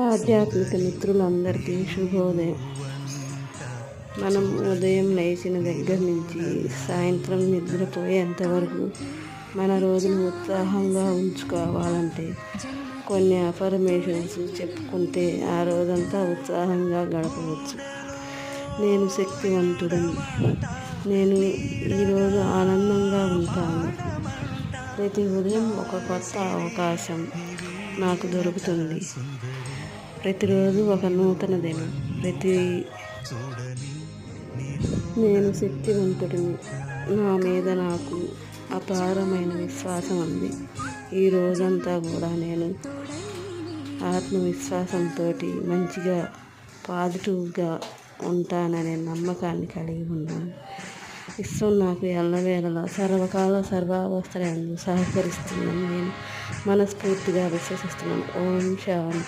ఆధ్యాత్మిక మిత్రులందరికీ శుభోదయం. మనం ఉదయం లేచిన దగ్గర నుంచి సాయంత్రం నిద్రపోయేంత వరకు మన రోజును ఉత్సాహంగా ఉంచుకోవాలంటే కొన్ని అఫర్మేషన్స్ చెప్పుకుంటే ఆ రోజంతా ఉత్సాహంగా గడపవచ్చు. నేను శక్తివంతుడని నేను ఈరోజు ఆనందంగా ఉంటాను. ప్రతి ఉదయం ఒక కొత్త అవకాశం. నాకు దొరుకుతుంది. ప్రతిరోజు ఒక నూతన దినం ప్రతి నేను శక్తివంతుడిని. నా మీద నాకు అపారమైన విశ్వాసం ఉంది. ఈ రోజంతా కూడా నేను ఆత్మవిశ్వాసంతో మంచిగా పాజిటివ్గా ఉంటాననే నమ్మకాన్ని కలిగి ఉన్నాను. విశ్వం నాకు ఎల్లవేళలా సర్వకాల సర్వావస్థలను సహకరిస్తుందని నేను మనస్ఫూర్తిగా విశ్వసిస్తున్నాను ఓం శాంతి